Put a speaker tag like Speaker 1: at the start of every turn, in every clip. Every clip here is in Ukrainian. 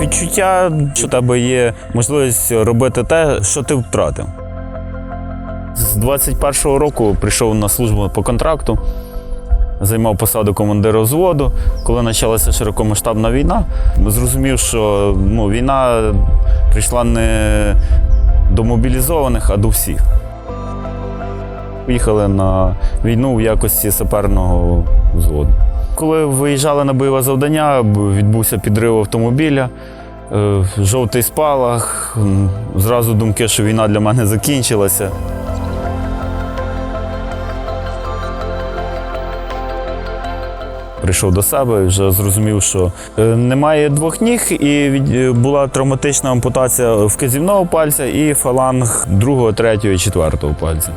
Speaker 1: відчуття, що в тебе є можливість робити те, що ти втратив. З 21-го року прийшов на службу по контракту, займав посаду командира взводу. Коли почалася широкомасштабна війна, зрозумів, що ну, війна прийшла не до мобілізованих, а до всіх. Поїхали на війну в якості саперного взводу. Коли виїжджали на бойове завдання, відбувся підрив автомобіля, е, жовтий спалах. Зразу думки, що війна для мене закінчилася. Прийшов до себе і вже зрозумів, що е, немає двох ніг, і е, була травматична ампутація вказівного пальця і фаланг другого, третього і четвертого пальця.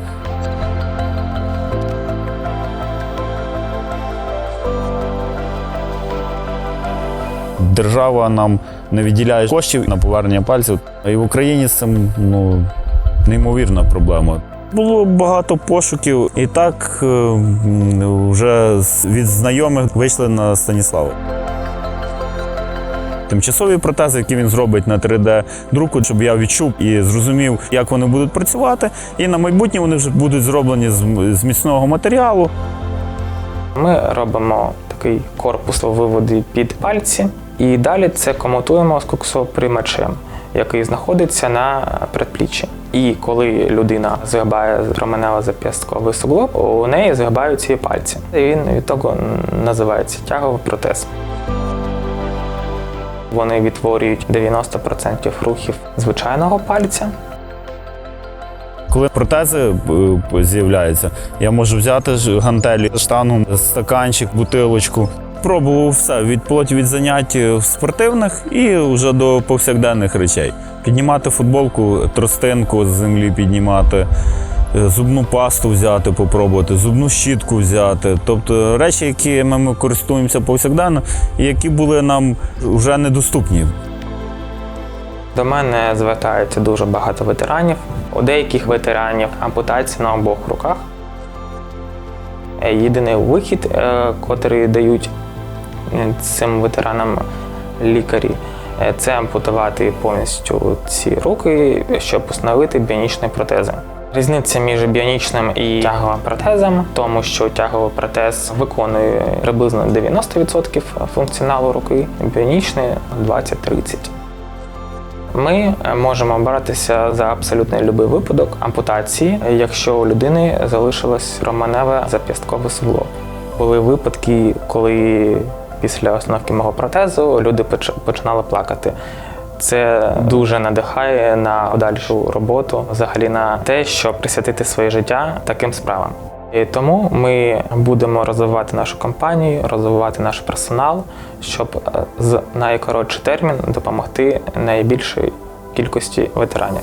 Speaker 1: Держава нам не виділяє коштів на повернення пальців. І в Україні з цим ну, неймовірна проблема. Було багато пошуків, і так е, вже від знайомих вийшли на Станіслава. Тимчасові протези, які він зробить на 3D-друку, щоб я відчув і зрозумів, як вони будуть працювати. І на майбутнє вони вже будуть зроблені з, з міцного матеріалу.
Speaker 2: Ми робимо такий корпус виводи під пальці, і далі це комутуємо з коксоприймачем, який знаходиться на предпліччі. І коли людина згибає променево зап'ястковий суглоб, у неї згибаються і пальці. Він від того називається тяговий протез. Вони відтворюють 90% рухів звичайного пальця,
Speaker 1: Коли протези е, з'являються, я можу взяти гантелі, штангу, стаканчик, бутилочку. Пробував все від плоті від занять е, спортивних і вже до повсякденних речей. Піднімати футболку, тростинку з землі піднімати, е, зубну пасту взяти, попробувати, зубну щітку взяти. Тобто речі, якими ми користуємося повсякденно, і які були нам вже недоступні.
Speaker 2: До мене звертається дуже багато ветеранів. У деяких ветеранів ампутація на обох руках. Е, Єдиний вихід, котрий дають цим ветеранам лікарі, е, це ампутувати повністю ці руки, щоб встановити біонічні протези. Різниця між біонічним і тяговим протезом, в тому що тяговий протез виконує приблизно 90% функціоналу руки, біонічний 20-30%. Ми е, можемо братися за абсолютно будь-який випадок ампутації, якщо у людини залишилось романеве зап'ясткове суглоб. Були випадки, коли після установки мого протезу люди починали плакати. Це дуже надихає на подальшу роботу, взагалі на те, щоб присвятити своє життя таким справам. І тому ми будемо розвивати нашу компанію, розвивати наш персонал, щоб е, з найкоротший термін допомогти найбільшій кількості ветеранів.